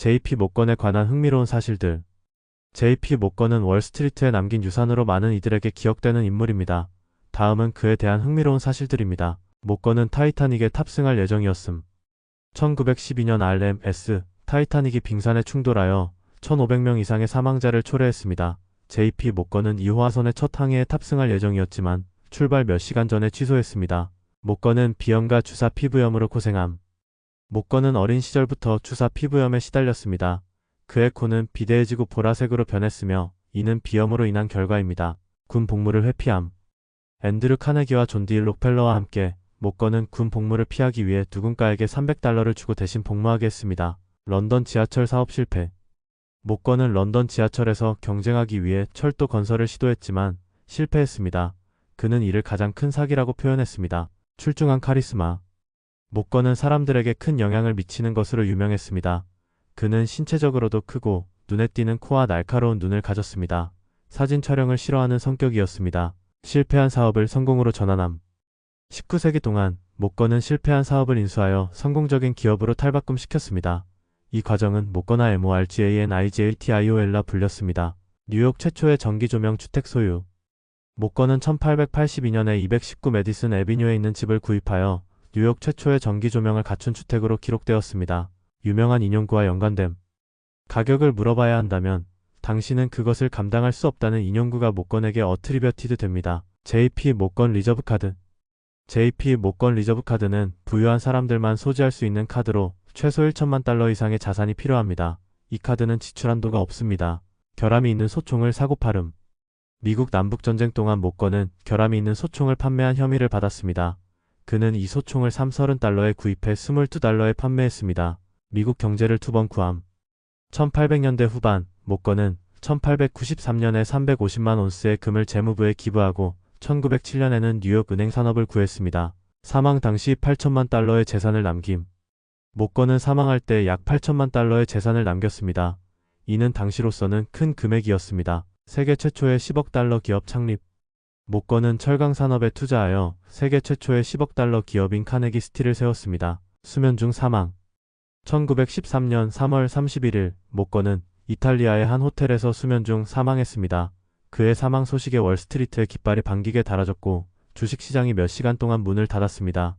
JP 목건에 관한 흥미로운 사실들. JP 목건은 월스트리트에 남긴 유산으로 많은 이들에게 기억되는 인물입니다. 다음은 그에 대한 흥미로운 사실들입니다. 목건은 타이타닉에 탑승할 예정이었음. 1912년 RMS 타이타닉이 빙산에 충돌하여 1,500명 이상의 사망자를 초래했습니다. JP 목건은 2호화선의 첫 항해에 탑승할 예정이었지만 출발 몇 시간 전에 취소했습니다. 목건은 비염과 주사 피부염으로 고생함. 목건은 어린 시절부터 주사 피부염에 시달렸습니다. 그의 코는 비대해지고 보라색으로 변했으며 이는 비염으로 인한 결과입니다. 군 복무를 회피함. 앤드류 카네기와 존디 록펠러와 함께 목건은 군 복무를 피하기 위해 누군가에게 300달러를 주고 대신 복무하게 했습니다. 런던 지하철 사업 실패. 목건은 런던 지하철에서 경쟁하기 위해 철도 건설을 시도했지만 실패했습니다. 그는 이를 가장 큰 사기라고 표현했습니다. 출중한 카리스마. 목건은 사람들에게 큰 영향을 미치는 것으로 유명했습니다. 그는 신체적으로도 크고 눈에 띄는 코와 날카로운 눈을 가졌습니다. 사진 촬영을 싫어하는 성격이었습니다. 실패한 사업을 성공으로 전환함. 19세기 동안 목건은 실패한 사업을 인수하여 성공적인 기업으로 탈바꿈시켰습니다. 이 과정은 목건화 MORGANIGATIOL라 불렸습니다. 뉴욕 최초의 전기 조명 주택 소유. 목건은 1882년에 219 메디슨 에비뉴에 있는 집을 구입하여 뉴욕 최초의 전기 조명을 갖춘 주택으로 기록되었습니다. 유명한 인용구와 연관됨. 가격을 물어봐야 한다면 당신은 그것을 감당할 수 없다는 인용구가 목건에게 어트리버티드 됩니다. JP 목건 리저브 카드. JP 목건 리저브 카드는 부유한 사람들만 소지할 수 있는 카드로 최소 1천만 달러 이상의 자산이 필요합니다. 이 카드는 지출 한도가 없습니다. 결함이 있는 소총을 사고 팔음. 미국 남북전쟁 동안 목건은 결함이 있는 소총을 판매한 혐의를 받았습니다. 그는 이 소총을 330달러에 구입해 22달러에 판매했습니다. 미국 경제를 두번 구함. 1800년대 후반, 목건은 1893년에 350만 온스의 금을 재무부에 기부하고 1907년에는 뉴욕 은행 산업을 구했습니다. 사망 당시 8천만 달러의 재산을 남김. 목건은 사망할 때 약 8천만 달러의 재산을 남겼습니다. 이는 당시로서는 큰 금액이었습니다. 세계 최초의 10억 달러 기업 창립. 목건은 철강 산업에 투자하여 세계 최초의 10억 달러 기업인 카네기 스틸을 세웠습니다. 수면 중 사망. 1913년 3월 31일 목건은 이탈리아의 한 호텔에서 수면 중 사망했습니다. 그의 사망 소식에 월스트리트의 깃발이 반기게 달아졌고 주식시장이 몇 시간 동안 문을 닫았습니다.